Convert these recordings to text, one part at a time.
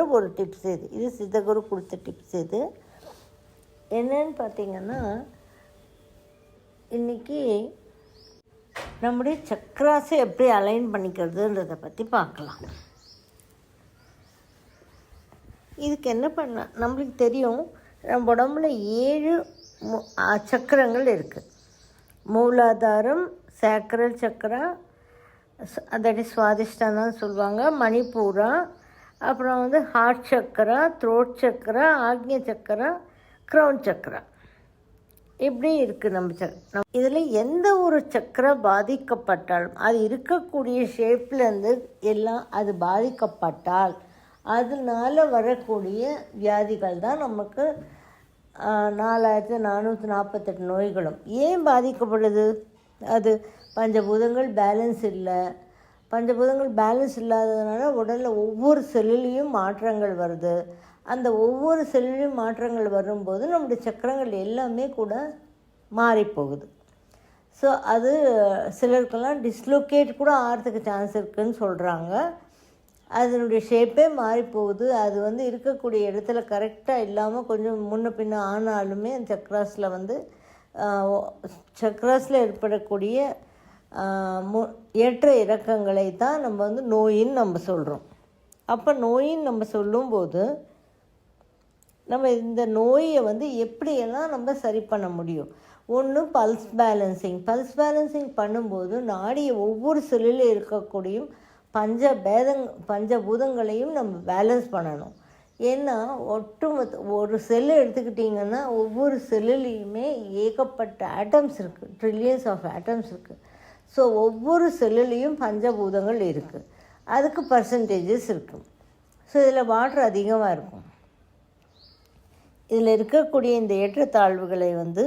பண்ணுற ஒரு டிப்ஸ் இது. இது சித்தகுரு கொடுத்த டிப்ஸ் இது. என்னன்னு பார்த்தீங்கன்னா இன்றைக்கி நம்முடைய சக்ராஸை எப்படி அலைன் பண்ணிக்கிறதுன்றதை பற்றி பார்க்கலாம். இதுக்கு என்ன பண்ண நம்மளுக்கு தெரியும் நம்ம உடம்புல ஏழு மு- சக்கரங்கள் இருக்குது மூலாதாரம் சேக்கரல் சக்கரா அதடி சுவாதிஷ்டானம் சொல்லுவாங்க மணிப்பூரா அப்புறம் வந்து heart chakra throat chakra Ajna chakra crown chakra. இப்படி இருக்குது நம்ம சக் இதில் எந்த ஒரு சக்கரம் பாதிக்கப்பட்டாலும் அது இருக்கக்கூடிய ஷேப்லேருந்து எல்லாம் அது பாதிக்கப்பட்டால் அதனால வரக்கூடிய வியாதிகள் தான் நமக்கு நாலாயிரத்து நாலாயிரத்தி நானூற்றி நாற்பத்தெட்டு நோய்களும். ஏன் பாதிக்கப்படுது? அது பஞ்சபூதங்கள் பேலன்ஸ் இல்லை. பஞ்சபூதங்கள் பேலன்ஸ் இல்லாததுனால உடலில் ஒவ்வொரு செல்லுலேயும் மாற்றங்கள் வருது. அந்த ஒவ்வொரு செல்லுலேயும் மாற்றங்கள் வரும்போது நம்முடைய சக்கரங்கள் எல்லாமே கூட மாறி போகுது. ஸோ அது சிலருக்கெல்லாம் டிஸ்லோகேட் கூட ஆகிறதுக்கு சான்ஸ் இருக்குதுன்னு சொல்கிறாங்க அதனுடைய ஷேப்பே மாறி போகுது. அது வந்து இருக்கக்கூடிய இடத்துல கரெக்டாக இல்லாமல் கொஞ்சம் முன்ன பின்ன ஆனாலுமே அந்த சக்ராஸில் வந்து சக்ராஸில் ஏற்படக்கூடிய ஏற்ற இறக்கங்களை தான் நம்ம வந்து நோயின்னு நம்ம சொல்கிறோம் அப்போ நோயின்னு நம்ம சொல்லும்போது நம்ம இந்த நோயை வந்து எப்படியெல்லாம் நம்ம சரி பண்ண முடியும்? ஒன்று பல்ஸ் பேலன்சிங். பல்ஸ் பேலன்சிங் பண்ணும்போது நாடிய ஒவ்வொரு செல்லில் இருக்கக்கூடிய பஞ்ச பேதங் பஞ்சபூதங்களையும் நம்ம பேலன்ஸ் பண்ணணும். ஏன்னா ஒட்டுமொத்த ஒரு செல்லு எடுத்துக்கிட்டிங்கன்னா ஒவ்வொரு செல்லுலேயுமே ஏகப்பட்ட ஆட்டம்ஸ் இருக்குது ட்ரில்லியன்ஸ் ஆஃப் ஆட்டம்ஸ் இருக்குது ஸோ ஒவ்வொரு செல்லுலேயும் பஞ்சபூதங்கள் இருக்குது அதுக்கு பர்சன்டேஜஸ் இருக்கும் ஸோ இதில் வாட்ரு அதிகமாக இருக்கும். இதில் இருக்கக்கூடிய இந்த ஏற்றத்தாழ்வுகளை வந்து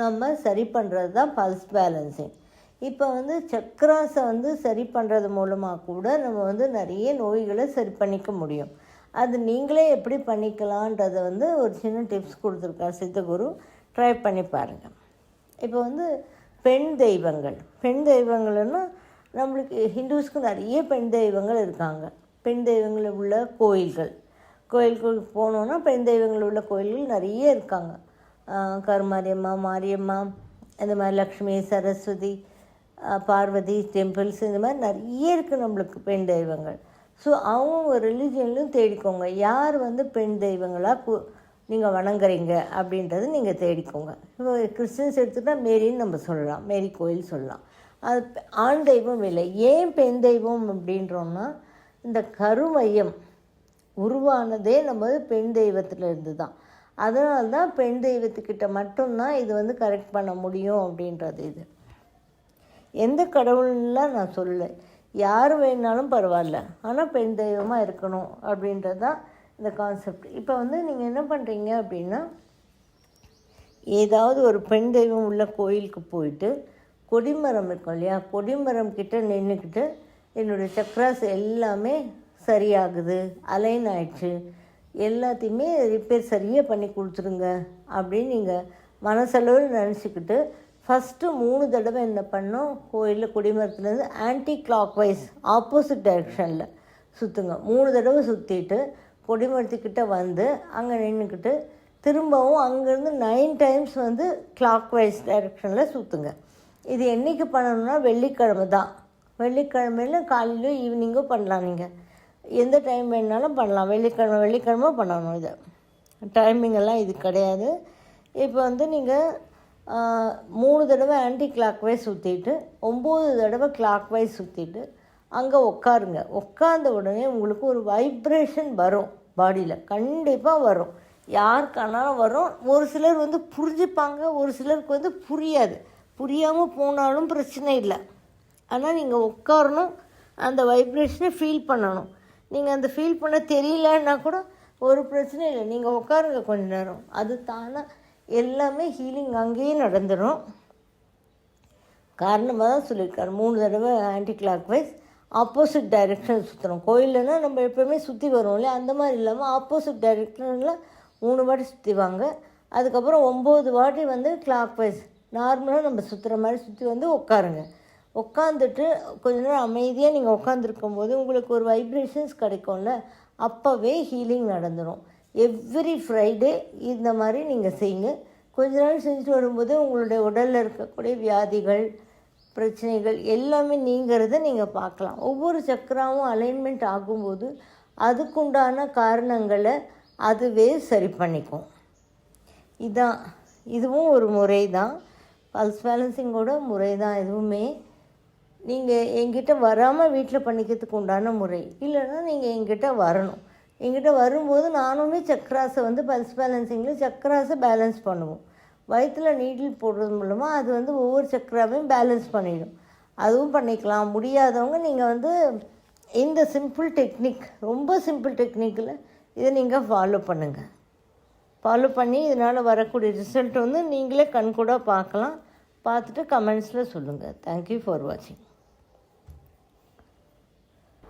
நம்ம சரி பண்ணுறது தான் பல்ஸ் பேலன்சிங் இப்போ வந்து சக்கராஸை வந்து சரி பண்ணுறது மூலமாக கூட நம்ம வந்து நிறைய நோய்களை சரி பண்ணிக்க முடியும். அது நீங்களே எப்படி பண்ணிக்கலான்றதை வந்து ஒரு சின்ன டிப்ஸ் கொடுத்துருக்கார் சித்தகுரு. ட்ரை பண்ணி பாருங்கள் இப்போ வந்து பெண் தெய்வங்கள். பெண் தெய்வங்கள்னா நம்மளுக்கு ஹிந்துஸ்க்கு நிறைய பெண் தெய்வங்கள் இருக்காங்க. பெண் தெய்வங்கள் உள்ள கோயில்கள். கோயிலுக்கு போனோன்னா பெண் தெய்வங்கள் உள்ள கோயில்கள் நிறைய இருக்காங்க. கருமாரியம்மா மாரியம்மா இந்த மாதிரி லக்ஷ்மி சரஸ்வதி பார்வதி டெம்பிள்ஸ் இந்த மாதிரி நிறைய இருக்குது நம்மளுக்கு பெண் தெய்வங்கள். ஸோ அவங்க ரிலீஜியன்லையும் தேடிக்கோங்க. யார் வந்து பெண் தெய்வங்களாக கு நீங்கள் வணங்குறீங்க அப்படின்றது நீங்கள் தேடிக்கோங்க. இப்போ கிறிஸ்டின்ஸ் எடுத்துக்கிட்டால் மேரின்னு நம்ம சொல்லலாம். மேரி கோயில் சொல்லலாம். அது ஆண் தெய்வம் இல்லை. ஏன் பெண் தெய்வம் அப்படின்றோம்னா இந்த கருமையம் உருவானதே நம்ம பெண் தெய்வத்தில் இருந்து தான் அதனால தான் பெண் தெய்வத்துக்கிட்ட மட்டும்தான் இது வந்து கரெக்ட் பண்ண முடியும் அப்படின்றது இது. எந்த கடவுள்லாம் நான் சொல்லலை. யார் வேணாலும் பரவாயில்ல. ஆனால் பெண் தெய்வமாக இருக்கணும் அப்படின்றது தான் இந்த கான்செப்ட் இப்போ வந்து நீங்கள் என்ன பண்ணுறீங்க அப்படின்னா ஏதாவது ஒரு பெண் தெய்வம் உள்ள கோயிலுக்கு போயிட்டு கொடிமரம் இருக்கும் இல்லையா? கொடிமரம் கிட்ட நின்றுக்கிட்டு என்னுடைய சக்ராஸ் எல்லாமே சரியாகுது அலைன் ஆயிடுச்சு. எல்லாத்தையுமே ரிப்பேர் சரியாக பண்ணி கொடுத்துருங்க அப்படின்னு நீங்கள் மனசளவில் நினச்சிக்கிட்டு ஃபஸ்ட்டு மூணு தடவை என்ன பண்ணோம்? கோயிலில் குடிமரத்துலேருந்து ஆன்டி கிளாக் வைஸ் ஆப்போசிட் டைரெக்ஷனில் சுற்றுங்க மூணு தடவை சுற்றிட்டு கொடிமரத்துக்கிட்ட வந்து அங்கே நின்றுக்கிட்டு திரும்பவும் அங்கேருந்து நைன் டைம்ஸ் வந்து கிளாக் வைஸ் டைரக்ஷனில் சுற்றுங்க இது என்றைக்கு பண்ணணும்னா வெள்ளிக்கிழமை தான். வெள்ளிக்கிழமையில காலையிலோ ஈவினிங்கோ பண்ணலாம் நீங்கள் எந்த டைம் வேணாலும் பண்ணலாம். வெள்ளிக்கிழமை வெள்ளிக்கிழமை பண்ணணும் இதை. டைமிங் எல்லாம் இது கிடையாது. இப்போ வந்து நீங்கள் மூணு தடவை ஆன்டி கிளாக் வைஸ் சுற்றிட்டு ஒம்பது தடவை கிளாக் வைஸ் சுற்றிட்டு அங்கே உட்காருங்க உட்கார்ந்த உடனே உங்களுக்கு ஒரு வைப்ரேஷன் வரும் பாடியில் கண்டிப்பாக வரும். யாருக்கானாலும் வரும். ஒரு சிலர் வந்து புரிஞ்சுப்பாங்க ஒரு சிலருக்கு வந்து புரியாது. புரியாமல் போனாலும் பிரச்சனை இல்லை. ஆனால் நீங்கள் உட்காரணும் அந்த வைப்ரேஷனை ஃபீல் பண்ணணும். நீங்கள் அந்த ஃபீல் பண்ண தெரியலன்னா கூட ஒரு பிரச்சனை இல்லை. நீங்கள் உட்காருங்க கொஞ்ச நேரம். அது தானே எல்லாமே ஹீலிங் அங்கேயே நடந்துடும் காரணமாக தான் சொல்லியிருக்காரு. மூணு தடவை anticlockwise opposite direction சுற்றுறோம் கோயில்லனா நம்ம எப்போயுமே சுற்றி வருவோம் இல்லையா? அந்த மாதிரி இல்லாமல் ஆப்போசிட் டைரெக்ஷனில் மூணு வாட்டி சுற்றிவாங்க அதுக்கப்புறம் ஒம்பது வாட்டி வந்து கிளாக் வைஸ் நார்மலாக நம்ம சுற்றுற மாதிரி சுற்றி வந்து உட்காருங்க. உட்காந்துட்டு கொஞ்ச நேரம் அமைதியாக நீங்கள் உட்காந்துருக்கும் போது உங்களுக்கு ஒரு வைப்ரேஷன்ஸ் கிடைக்கும்ல? அப்போவே ஹீலிங் நடந்துடும் எவ்ரி ஃப்ரைடே இந்த மாதிரி நீங்கள் செய்யுங்க. கொஞ்ச நாள் செஞ்சுட்டு வரும்போது உங்களுடைய உடலில் இருக்கக்கூடிய வியாதிகள் பிரச்சனைகள் எல்லாமே நீங்கிறத நீங்கள் பார்க்கலாம். ஒவ்வொரு சக்கராவும் அலைன்மெண்ட் ஆகும்போது அதுக்குண்டான காரணங்களை அதுவே சரி பண்ணிக்கும். இதான். இதுவும் ஒரு முறை தான் பல்ஸ் பேலன்சிங்கோட முறை தான் எதுவுமே நீங்கள் எங்கிட்ட வராமல் வீட்டில் பண்ணிக்கிறதுக்கு உண்டான முறை. இல்லைன்னா நீங்கள் எங்கிட்ட வரணும். எங்கிட்ட வரும்போது நானுமே சக்கராசை வந்து பல்ஸ் பேலன்சிங்கில் சக்கராஸை பேலன்ஸ் பண்ணுவோம். வயிற்றில் நீடில் போடுறது மூலமாக அது வந்து ஒவ்வொரு சக்கராவையும் பேலன்ஸ் பண்ணிடும். அதுவும் பண்ணிக்கலாம். முடியாதவங்க நீங்கள் வந்து இந்த சிம்பிள் டெக்னிக் ரொம்ப சிம்பிள் டெக்னிக்கில் இதை நீங்கள் ஃபாலோ பண்ணுங்கள் ஃபாலோ பண்ணி இதனால் வரக்கூடிய ரிசல்ட் வந்து நீங்களே கண்கூடாக பார்க்கலாம். பார்த்துட்டு கமெண்ட்ஸில் சொல்லுங்கள் தேங்க்யூ ஃபார் வாட்சிங்